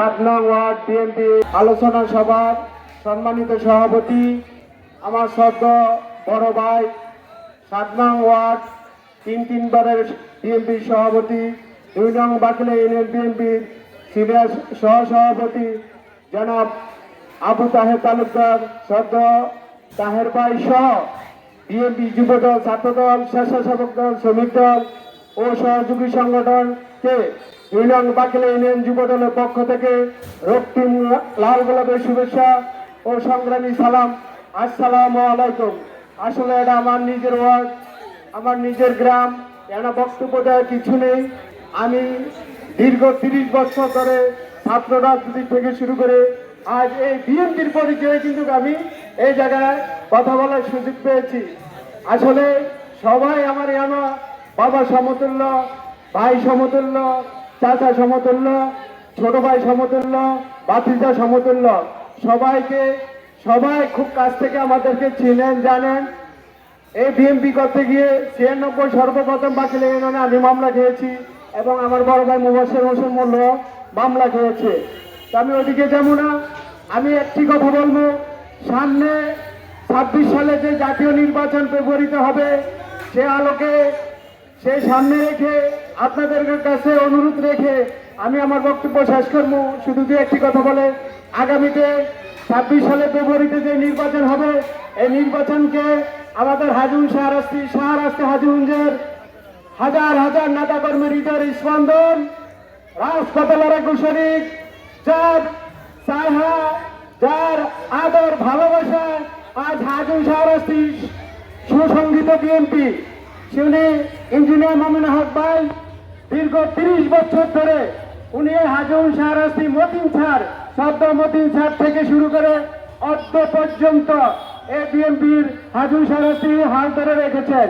সাত word BNP আলোচনা সভার সম্মানিত সভাপতি, আমার সদ্য বড় ভাই সাত নং ওয়ার্ড তিন তিনবারের বিএনপি সভাপতি, দুই নং বাকলে ইউনিয়ন বিএনপির সিনিয়র সহসভাপতি জনাব আবু তাহের তালুকদার, সদ্য তাহের ভাই সহ বিএনপি যুবদল, ছাত্রদল, স্বেচ্ছাসেবক দল, শ্রমিক দল ও সহযোগী সংগঠনকে দুই নং বাকিলা ইউনিয়ন যুবদলের পক্ষ থেকে রক্তিম লাল গোলাপের শুভেচ্ছা ও সংগ্রামী সালাম। আসসালাম আলাইকুম। আসলে এটা আমার নিজের ওয়ার্ড, আমার নিজের গ্রাম। এনা বক্তব্য দেওয়ার কিছু নেই। আমি দীর্ঘ তিরিশ বছর ধরে ছাত্র রাজনীতি থেকে শুরু করে আজ এই বিএনপির পরিচয়ে কিন্তু আমি এই জায়গায় কথা বলার সুযোগ পেয়েছি। আসলে সবাই আমার এমন বাবা সমতুল্য ভাই সমতুল্য, চাচা সমতুল্য, ছোট ভাই সমতুল্য বাতিজা সমতুল্য। সবাইকে, সবাই খুব কাছ থেকে আমাদেরকে চিনেন, জানেন। এই বিএমপি করতে গিয়ে ছিয়ানব্বই সর্বপ্রথম বাকিলে ইউনিয়নে আমি মামলা খেয়েছি এবং আমার বড় ভাই মুবাসের হোসেন মল্ল মামলা খেয়েছে। তো আমি ওদিকে যাব না। আমি একটি কথা বলব, সামনে ছাব্বিশ সালে যে জাতীয় নির্বাচন ফেব্রুয়ারিতে হবে, সে আলোকে সেই সামনে রেখে আপনাদের কাছে অনুরোধ রেখে আমি আমার বক্তব্য শেষ করব। শুধু যে একটি কথা বলে, আগামীতে ছাব্বিশ সালে ফেব্রুয়ারিতে যে নির্বাচন হবে, এই নির্বাচনকে আমাদের হাজুন শাহরাস্তি শাহরাস্তি হাজুঞ্জের হাজার হাজার নেতা কর্মীর হৃদয়ের স্পন্দন। রাজপথে লড়াই কুশরিক যার সাহা, যার আদর ভালোবাসা, আজ হাজুন শাহরাস্তি সুসংগীত বিএনপি উনি ইঞ্জিনিয়ার মামুন হক ভাই, দীর্ঘ তিরিশ বছর ধরে উনি হাজুন শাহরাস্তি মতিন ছাড় শব্দ মতিন ছাড় থেকে শুরু করে অর্ধ পর্যন্ত এই বিএনপির হাজুন শাহরাস্তি হাল ধরে রেখেছেন।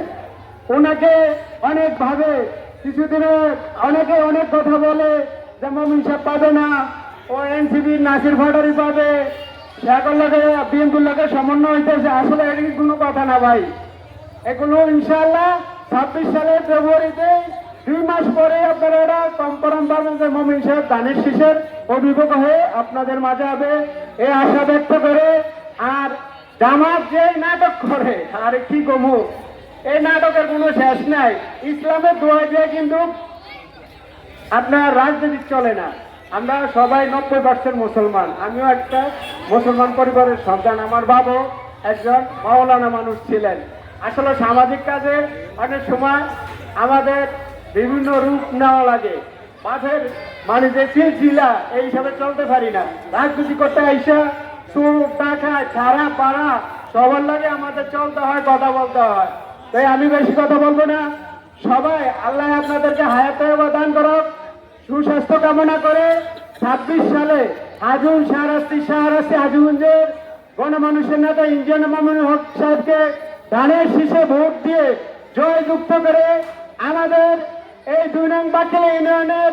ওনাকে অনেকভাবে, কিছুদিনে অনেকে অনেক কথা বলে যে মমিন সাহেব পাবে না, ও এনসিবির নাসির ভাটারি পাবে লাগে বিএনপির লোকের সমন্বয় হইতেছে, আসলে এটা কোনো কথা না ভাই। এগুলো ইনশাল্লাহ ছাব্বিশ সালের ফেব্রুয়ারিতে দুই মাস পরে আপনারা এটা কম্পরম যে মমিন সাহেব দানের শীষের অভিভাবক হয়ে আপনাদের মাঝে হবে এই আশা ব্যক্ত করে আর জামাত যে নাটক করে, আর কি কমু? এই নাটকের কোনো শেষ নাই। ইসলামের দোয়া দিয়ে কিন্তু আপনার রাজনীতি চলে না। আমরা সবাই নব্বই পার্সেন্ট মুসলমান। আমিও একটা মুসলমান পরিবারের সন্তান। আমার বাবু একজন মাওলানা মানুষ ছিলেন। আসলে সামাজিক কাজে অনেক সময় আমাদের বিভিন্ন রূপ নেওয়া লাগে। মাঠের মানে যে চিলচিলা এই হিসাবে চলতে পারি না। রাজনীতি করতে আইসা সুর টাকা ছাড়া, পাড়া, সবার লাগে আমাদের চলতে হয়, কথা বলতে হয়। তাই আমি বেশি কথা বলব না। সবাই, আল্লাহ আপনাদেরকে হায়াতে দান করুক, সুস্বাস্থ্য কামনা করে ছাব্বিশ সালে হাজুন শাহরাস্তি শাহরাস্তি হাজুগঞ্জের গণমানুষের নেতা ইঞ্জিন মামুন হক সাহেবকে ধানের শীষে ভোট দিয়ে জয়যুক্ত করে আমাদের এই দুই নং ইউনিয়নের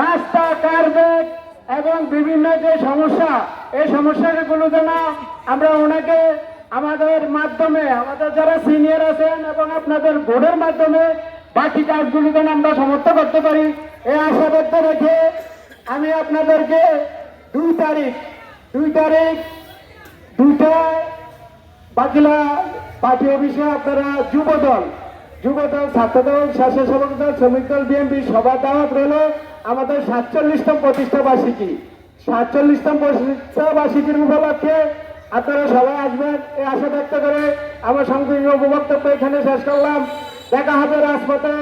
রাস্তা কার্বেট এবং বিভিন্ন যে সমস্যা, এই সমস্যাগুলো যেন আমরা ওনাকে আমাদের মাধ্যমে, আমাদের যারা সিনিয়র আছেন এবং আপনাদের বোর্ডের মাধ্যমে বাকি কাজগুলো যেন আমরা সমর্থ করতে পারি এই ব্যক্ত রেখে আমি আপনাদেরকে দুই তারিখ দুই তারিখ দুইটায় বাকিলা পার্টি অফিসে আপনারা যুব যুবদল যুবদল ছাত্রদল, স্বেচ্ছাসেবক দল, শ্রমিক দল, বিএনপি সভা দাওয়াত রইল আমাদের সাতচল্লিশতম প্রতিষ্ঠা বার্ষিকী। সাতচল্লিশতম প্রতিষ্ঠা বার্ষিকীর উপলক্ষে আপনারা সবাই আসবেন। এই আশা ব্যক্ত করে আমার সংকীর্ণ বক্তব্য এখানে শেষ করলাম। দেখা হবে রাজপথে,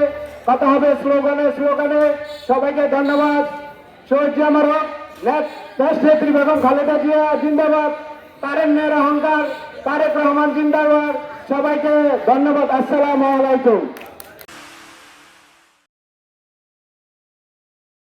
কথা হবে স্লোগানে স্লোগানে। সবাইকে ধন্যবাদ। শহীদ আমার দেশ নেত্রী বেগম খালেদা জিয়া, জিন্দাবাদ। তারেন মেয়ের অহংকার। তারেক রহমান জিন্দাবাদ। সবাইকে ধন্যবাদ। আসসালামু আলাইকুম।